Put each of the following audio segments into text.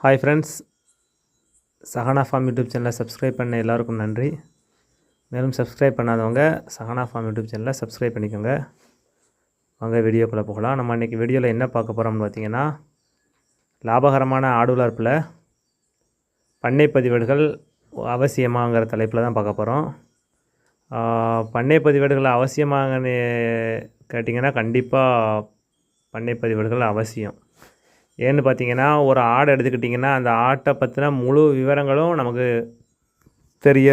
Hi friends Sahana farm YouTube சேனலை subscribe பண்ண எல்லாருக்கும் நன்றி. மேலும் சப்ஸ்கிரைப் பண்ணாதவங்க சஹனா ஃபார்ம் யூடியூப் சேனலை சப்ஸ்கிரைப் பண்ணிக்கோங்க. வாங்க வீடியோக்குள்ளே போகலாம். நம்ம இன்றைக்கி வீடியோவில் என்ன பார்க்க போகிறோம்னு பார்த்தீங்கன்னா லாபகரமான ஆடு வளர்ப்பில் பண்ணை பதிவேடுகள் அவசியமாங்கிற தலைப்பில் தான் பார்க்க போகிறோம் பண்ணை பதிவேடுகள் அவசியமாகன்னு கேட்டிங்கன்னா கண்டிப்பாக பண்ணை பதிவேடுகள் அவசியம். ஏன்னு பார்த்தீங்கன்னா ஒரு ஆடை எடுத்துக்கிட்டிங்கன்னா அந்த ஆட்டை பற்றின முழு விவரங்களும் நமக்கு தெரிய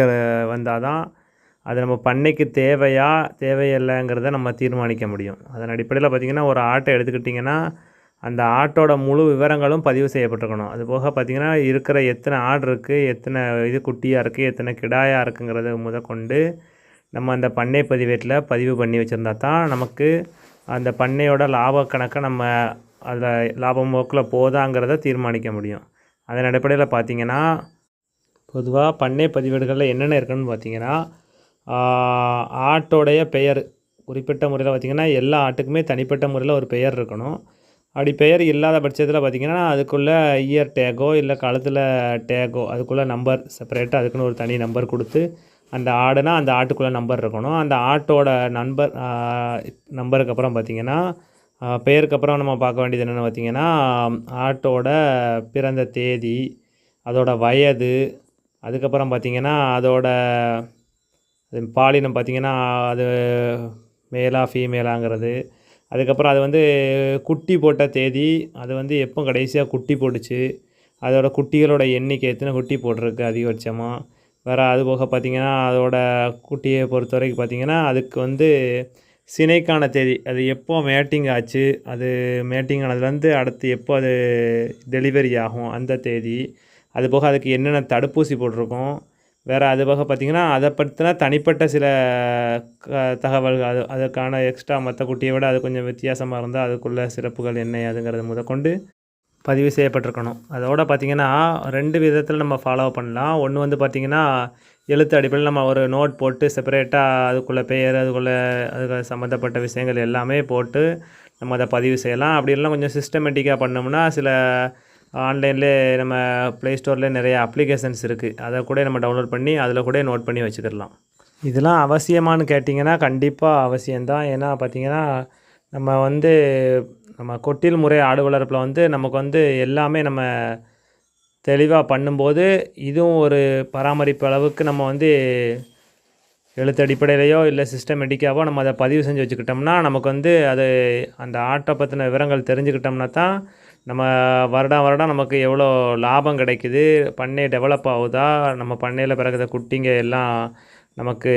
வந்தால் தான் அது நம்ம பண்ணைக்கு தேவையா தேவையில்லைங்கிறத நம்ம தீர்மானிக்க முடியும். அதன் அடிப்படையில் பார்த்திங்கன்னா ஒரு ஆட்டை எடுத்துக்கிட்டிங்கன்னா அந்த ஆட்டோட முழு விவரங்களும் பதிவு செய்யப்பட்டிருக்கணும். அது போக பார்த்திங்கன்னா இருக்கிற எத்தனை ஆடு இருக்குது எத்தனை இது குட்டியாக இருக்குது எத்தனை கிடாயாக இருக்குங்கிறத முதற்கொண்டு நம்ம அந்த பண்ணை பதிவேட்டில் பதிவு பண்ணி வச்சுருந்தா தான் நமக்கு அந்த பண்ணையோட லாப கணக்கை நம்ம அதில் லாபம் போக்கில் போதாங்கிறத தீர்மானிக்க முடியும். அதன் அடிப்படையில் பார்த்தீங்கன்னா பொதுவாக பண்ணை பதிவேடுகளில் என்னென்ன இருக்குன்னு பார்த்தீங்கன்னா ஆட்டோடைய பெயர் குறிப்பிட்ட முறையில் பார்த்திங்கன்னா எல்லா ஆட்டுக்குமே தனிப்பட்ட முறையில் ஒரு பெயர் இருக்கணும். அப்படி பெயர் இல்லாத பட்சத்தில் பார்த்திங்கன்னா அதுக்குள்ளே இயர் டேகோ இல்லை காலத்தில் டேகோ அதுக்குள்ளே நம்பர் செப்பரேட்டாக அதுக்குன்னு ஒரு தனி நம்பர் கொடுத்து அந்த ஆடுனா அந்த ஆட்டுக்குள்ளே நம்பர் இருக்கணும். அந்த ஆட்டோட நம்பர் நம்பருக்கு அப்புறம் பார்த்திங்கன்னா பெயருக்கு அப்புறம் நம்ம பார்க்க வேண்டியது என்னென்னு பார்த்தீங்கன்னா ஆட்டோட பிறந்த தேதி அதோட வயது அதுக்கப்புறம் பார்த்திங்கன்னா அதோட பாலினம் பார்த்திங்கன்னா அது மேலா ஃபீமேலாங்கிறது அதுக்கப்புறம் அது வந்து குட்டி போட்ட தேதி அது வந்து எப்போ கடைசியாக குட்டி போட்டுச்சு அதோட குட்டிகளோட எண்ணிக்கை எத்தனை குட்டி போட்டிருக்கு அதிகபட்சமாக வேறு அது போக பார்த்திங்கன்னா அதோட குட்டியை பொறுத்த வரைக்கும் பார்த்திங்கன்னா அதுக்கு வந்து சினைக்கான தேதி. அது எப்போ மேட்டிங் ஆச்சு அது மேட்டிங் ஆனதுலேருந்து அடுத்து எப்போ அது டெலிவரி ஆகும் அந்த தேதி. அது போக அதுக்கு என்னென்ன தடுப்பூசி போட்டிருக்கோம் வேறு அது போக பார்த்திங்கன்னா அதை பற்றினா தனிப்பட்ட சில க தகவல்கள் அது அதுக்கான எக்ஸ்ட்ரா மற்ற குட்டியை விட அது கொஞ்சம் வித்தியாசமாக இருந்தால் அதுக்குள்ள சிறப்புகள் என்ன அதுங்கிறது முதற்கொண்டு பதிவு செய்யப்பட்டிருக்கணும். அதோட பார்த்திங்கன்னா ரெண்டு விதத்தில் நம்ம ஃபாலோ பண்ணலாம். ஒன்று வந்து பார்த்திங்கன்னா எழுத்து அடிப்படையில் நம்ம ஒரு நோட் போட்டு செப்பரேட்டாக அதுக்குள்ளே பெயர் அதுக்குள்ளே அதுக்கு சம்மந்தப்பட்ட விஷயங்கள் எல்லாமே போட்டு நம்ம அதை பதிவு செய்யலாம். அப்படி இல்லைனா கொஞ்சம் சிஸ்டமேட்டிக்காக பண்ணோம்னா சில ஆன்லைன்லேயே நம்ம ப்ளே ஸ்டோர்லேயே நிறைய அப்ளிகேஷன்ஸ் இருக்குது அதை கூட நம்ம டவுன்லோட் பண்ணி அதில் கூட நோட் பண்ணி வச்சுக்கிடலாம். இதெல்லாம் அவசியமானு கேட்டிங்கன்னா கண்டிப்பாக அவசியம்தான். ஏன்னா பார்த்தீங்கன்னா நம்ம வந்து நம்ம கொட்டில் முறை ஆடு வளர்ப்பில் வந்து நமக்கு வந்து எல்லாமே நம்ம தெளிவாக பண்ணும்போது இதுவும் ஒரு பராமரிப்பு அளவுக்கு நம்ம வந்து எழுத்து அடிப்படையிலையோ இல்லை சிஸ்டமேட்டிக்காவோ நம்ம அதை பதிவு செஞ்சு வச்சுக்கிட்டோம்னா நமக்கு வந்து அது அந்த ஆட்டை பற்றின விவரங்கள் தெரிஞ்சுக்கிட்டோம்னா தான் நம்ம வருடம் வருடம் நமக்கு எவ்வளோ லாபம் கிடைக்குது பண்ணை டெவலப் ஆகுதா நம்ம பண்ணையில் பிறகுத குட்டிங்க எல்லாம் நமக்கு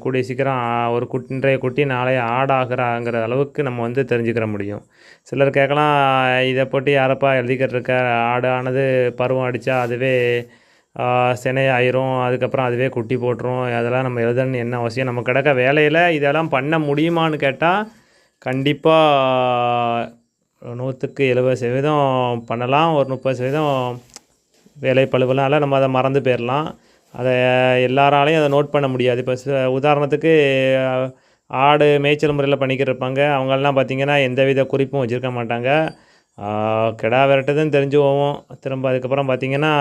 கூடிய சீக்கிரம் ஒரு குட் இன்றைய குட்டி நாளைய ஆடாகிறாங்கிற அளவுக்கு நம்ம வந்து தெரிஞ்சுக்கிற முடியும். சிலர் கேட்கலாம் இதை போட்டு யாரப்பா எழுதிக்கிட்டு இருக்க ஆடானது பருவம் அடித்தா அதுவே ஆ, சினை ஆயிரும் அதுக்கப்புறம் அதுவே குட்டி போட்டுரும். அதெல்லாம் நம்ம எழுதணும்னு என்ன அவசியம்? நம்ம கிடக்க வேலையில் இதெல்லாம் பண்ண முடியுமான்னு கேட்டால் கண்டிப்பாக நூற்றுக்கு எழுபது சதவீதம் பண்ணலாம். ஒரு முப்பது சதவீதம் வேலை பழுவலாம் நம்ம அதை மறந்து போயிடலாம். அதை எல்லாராலையும் அதை நோட் பண்ண முடியாது. இப்போ உதாரணத்துக்கு ஆடு மேய்ச்சல் முறையில் பண்ணிக்கிட்டு இருப்பாங்க. அவங்கெல்லாம் பார்த்திங்கன்னா எந்தவித குறிப்பும் வச்சுருக்க மாட்டாங்க. கிடா விரட்டுதுன்னு தெரிஞ்சு போவோம். திரும்ப அதுக்கப்புறம் பார்த்திங்கன்னா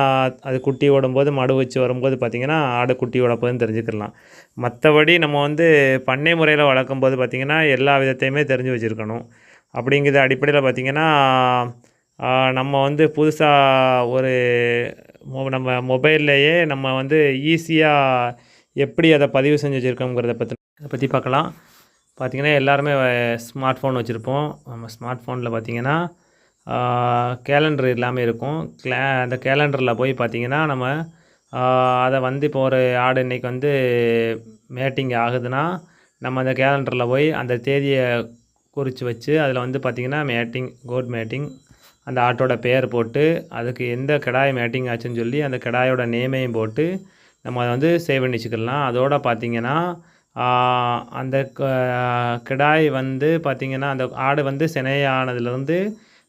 அது குட்டி ஓடும்போது மடு வச்சு வரும்போது பார்த்திங்கன்னா ஆடு குட்டி ஓடப்போதுன்னு தெரிஞ்சுக்கலாம் மற்றபடி நம்ம வந்து பண்ணை முறையில் வளர்க்கும்போது பார்த்திங்கன்னா எல்லா விதத்தையுமே தெரிஞ்சு வச்சுருக்கணும். அப்படிங்கிற அடிப்படையில் பார்த்திங்கன்னா நம்ம வந்து புதுசாக ஒரு மொ நம்ம மொபைல்லையே நம்ம வந்து ஈஸியாக எப்படி அதை பதிவு செஞ்சு வச்சுருக்கோங்கிறத பற்றி அதை பற்றி பார்க்கலாம். பார்த்திங்கன்னா எல்லாருமே ஸ்மார்ட் ஃபோன் வச்சுருப்போம். நம்ம ஸ்மார்ட் ஃபோனில் பார்த்திங்கன்னா கேலண்டர் எல்லாமே இருக்கும். கிளா அந்த கேலண்டரில் போய் பார்த்திங்கன்னா நம்ம அதை வந்து இப்போ ஒரு ஆடு இன்னைக்கு வந்து மேட்டிங் ஆகுதுன்னா நம்ம அந்த கேலண்டரில் போய் அந்த தேதியை குறித்து வச்சு அதில் வந்து பார்த்திங்கன்னா மேட்டிங் கோட் மேட்டிங் அந்த ஆட்டோட பெயர் போட்டு அதுக்கு எந்த கடாய் மேட்டிங் ஆச்சுன்னு சொல்லி அந்த கடாயோட நேமையும் போட்டு நம்ம அதை வந்து சேவ் பண்ணி வச்சுக்கலாம். அதோட பார்த்திங்கன்னா அந்த க- கிடாய் வந்து பார்த்திங்கன்னா அந்த ஆடு வந்து சினையானதுலேருந்து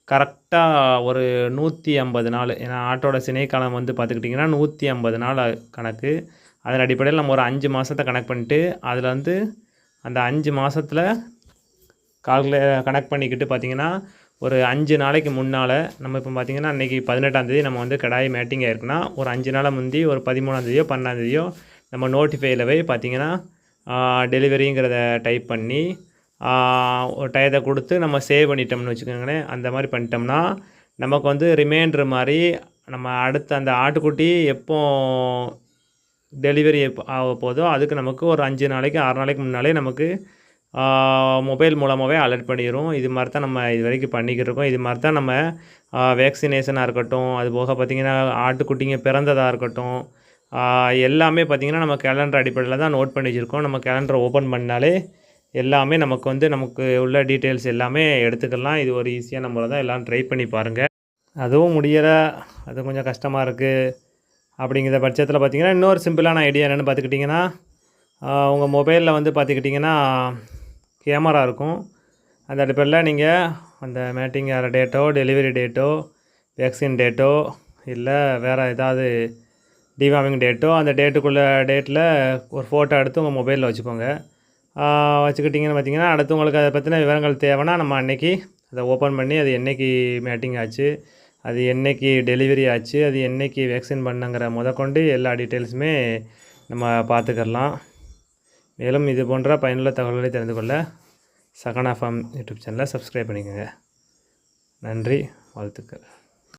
கரெக்டாக ஒரு நூற்றி ஐம்பது நாள் ஏன்னா ஆட்டோட சினைக்காலம் வந்து பார்த்துக்கிட்டிங்கன்னா நூற்றி ஐம்பது நாள் கணக்கு. அதன் அடிப்படையில் நம்ம ஒரு அஞ்சு மாதத்தை கணக்கு பண்ணிட்டு அதில் வந்து அந்த அஞ்சு மாதத்தில் கால்குலே கனெக்ட் பண்ணிக்கிட்டு பார்த்தீங்கன்னா ஒரு அஞ்சு நாளைக்கு முன்னால் நம்ம இப்போ பார்த்திங்கன்னா அன்றைக்கி பதினெட்டாந்தேதி நம்ம வந்து கடாய் மேட்டிங் ஆயிருக்குன்னா ஒரு அஞ்சு நாளை முந்தி ஒரு பதிமூணாந்தேதியோ பன்னெண்டாந்தேதியோ நம்ம நோட்டிஃபைல போய் பார்த்திங்கன்னா டெலிவரிங்கிறத டைப் பண்ணி ஒரு டயத்தை கொடுத்து நம்ம சேவ் பண்ணிட்டோம்னு வச்சுக்கோங்களேன். அந்த மாதிரி பண்ணிட்டோம்னா நமக்கு வந்து ரிமைண்டர் மாதிரி நம்ம அடுத்த அந்த ஆட்டுக்குட்டி எப்போ டெலிவரி ஆக போதோ அதுக்கு நமக்கு ஒரு அஞ்சு நாளைக்கு ஆறு நாளைக்கு முன்னாலே நமக்கு மொபைல் மூலமாகவே அலர்ட் பண்ணிடும் இது மாதிரி தான் நம்ம இது வரைக்கும் பண்ணிக்கிட்டு இருக்கோம். இது மாதிரி தான் நம்ம வேக்சினேஷனாக இருக்கட்டும் அது போக பார்த்திங்கன்னா ஆட்டுக்குட்டிங்க பிறந்ததாக இருக்கட்டும் எல்லாமே பார்த்திங்கன்னா நம்ம கேலண்டர் அடிப்படையில் தான் நோட் பண்ணி வச்சுருக்கோம். நம்ம கேலண்டர் ஓப்பன் பண்ணாலே எல்லாமே நமக்கு வந்து நமக்கு உள்ள டீட்டெயில்ஸ் எல்லாமே எடுத்துக்கலாம். இது ஒரு ஈஸியான முறை தான் எல்லாம் ட்ரை பண்ணி பாருங்கள் அதுவும் முடியலை. அது கொஞ்சம் கஷ்டமாக இருக்குது அப்படிங்கிற பட்சத்தில் பார்த்திங்கன்னா இன்னொரு சிம்பிளான ஐடியா என்னென்னு பார்த்துக்கிட்டிங்கன்னா உங்கள் மொபைலில் வந்து பார்த்துக்கிட்டிங்கன்னா கேமரா இருக்கும். அந்த அடிப்படையில் நீங்கள் அந்த மேட்டிங் ஆகிற டேட்டோ டெலிவரி டேட்டோ வேக்சின் டேட்டோ இல்லை வேறு ஏதாவது டிவாமிங் டேட்டோ அந்த டேட்டுக்குள்ளே டேட்டில் ஒரு ஃபோட்டோ எடுத்து உங்கள் மொபைலில் வச்சுக்கோங்க. வச்சுக்கிட்டிங்கன்னு பார்த்தீங்கன்னா அடுத்து உங்களுக்கு அதை பற்றின விவரங்கள் தேவைன்னா நம்ம அன்றைக்கி அதை ஓப்பன் பண்ணி அது என்றைக்கு மேட்டிங் ஆச்சு அது என்னைக்கு டெலிவரி ஆச்சு அது என்னைக்கு வேக்சின் பண்ணுங்கிற முதற்கொண்டு எல்லா டீட்டெயில்ஸுமே நம்ம பார்த்துக்கிடலாம் மேலும் இது போன்ற பயனுள்ள தகவல்களை தெரிந்து கொள்ள சகனா ஃபார்ம் யூடியூப் சேனலை சப்ஸ்கிரைப் பண்ணிக்கோங்க. நன்றி வாழ்த்துக்கள்.